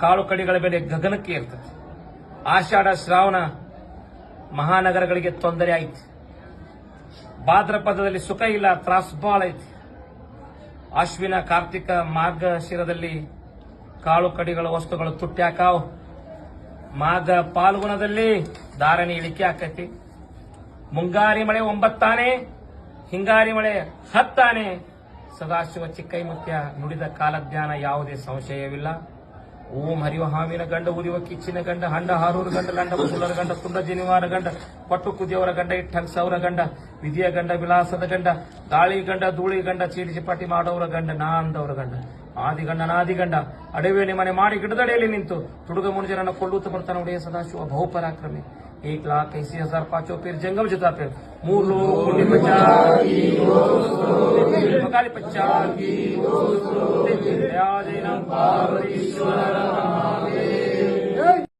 ಕಾಳು ಕಡಿಗಳ ಬೆಲೆ ಗಗನಕ್ಕೆ ಇರ್ತದೆ ಆಷಾಢ, ಶ್ರಾವಣ ಮಹಾನಗರಗಳಿಗೆ ತೊಂದರೆ ಆಯ್ತು. ಭಾದ್ರಪದದಲ್ಲಿ ಸುಖ ಇಲ್ಲ, ತ್ರಾಸ್ ಬಾಳ ಐತಿ. ಅಶ್ವಿನ, ಕಾರ್ತಿಕ ಮಾರ್ಗಶಿರದಲ್ಲಿ ಕಾಳು ಕಡಿಗಳ ವಸ್ತುಗಳು ತುಟ್ಟ್ಯಾಕಾವು ಮಾಘ ಪಾಲ್ಗುಣದಲ್ಲಿ ಧಾರಣೆ ಇಳಿಕೆ ಆಕೈತಿ. ಮುಂಗಾರಿ ಮಳೆ ಒಂಬತ್ತಾನೆ, ಹಿಂಗಾರಿ ಮಳೆ ಹತ್ತಾನೆ. ಸದಾಶಿವ ಚಿಕ್ಕೈಮುತ್ಯ ನುಡಿದ ಕಾಲಜ್ಞಾನ ಯಾವುದೇ ಸಂಶಯವಿಲ್ಲ. ಓಂ ಹರಿವ ಹಾವಿನ ಗಂಡ, ಉರಿವ ಕಿಚ್ಚಿನ ಗಂಡ, ಹಂಡ, ಹಾರೂರು ಗಂಡ, ಲಂಡ ಮುಸುಲರ ಗಂಡ ತುಂಡ ಜನಿವಾರ ಗಂಡ, ಪಟ್ಟು ಕುದಿಯವರ ಗಂಡ, ಇಟ್ಟಂಗ್ ಸೌರ ಗಂಡ, ವಿಧಿಯ ಗಂಡ, ವಿಲಾಸದ ಗಂಡ ಗಾಳಿ ಗಂಡ, ಧೂಳಿ ಗಂಡ ಚೀಡಿಸಿ ಪಾಟಿ ಮಾಡೋರ ಗಂಡ, ನಾಂದವರ ಗಂಡ, ಆದಿ ಗಂಡ ನಾದಿ ಗಂಡ, ಅಡವೆ ಮನೆ ಮಾಡಿ ಗಿಡದಡೆಯಲ್ಲಿ ನಿಂತು, ತುಡುಗ ಮುನುಜರನ್ನ ಕೊಲ್ಲುತ್ತ ಬರ್ತಾನೆ ಒಡೆಯ ಸದಾಶಿವ ಬಹುಪರಾಕ್ರಮಿ. ایک لاکھ ایسی ہزار پاچو پیر جنگم جتا پیر۔ مورلو کنی پچار مکالی پچار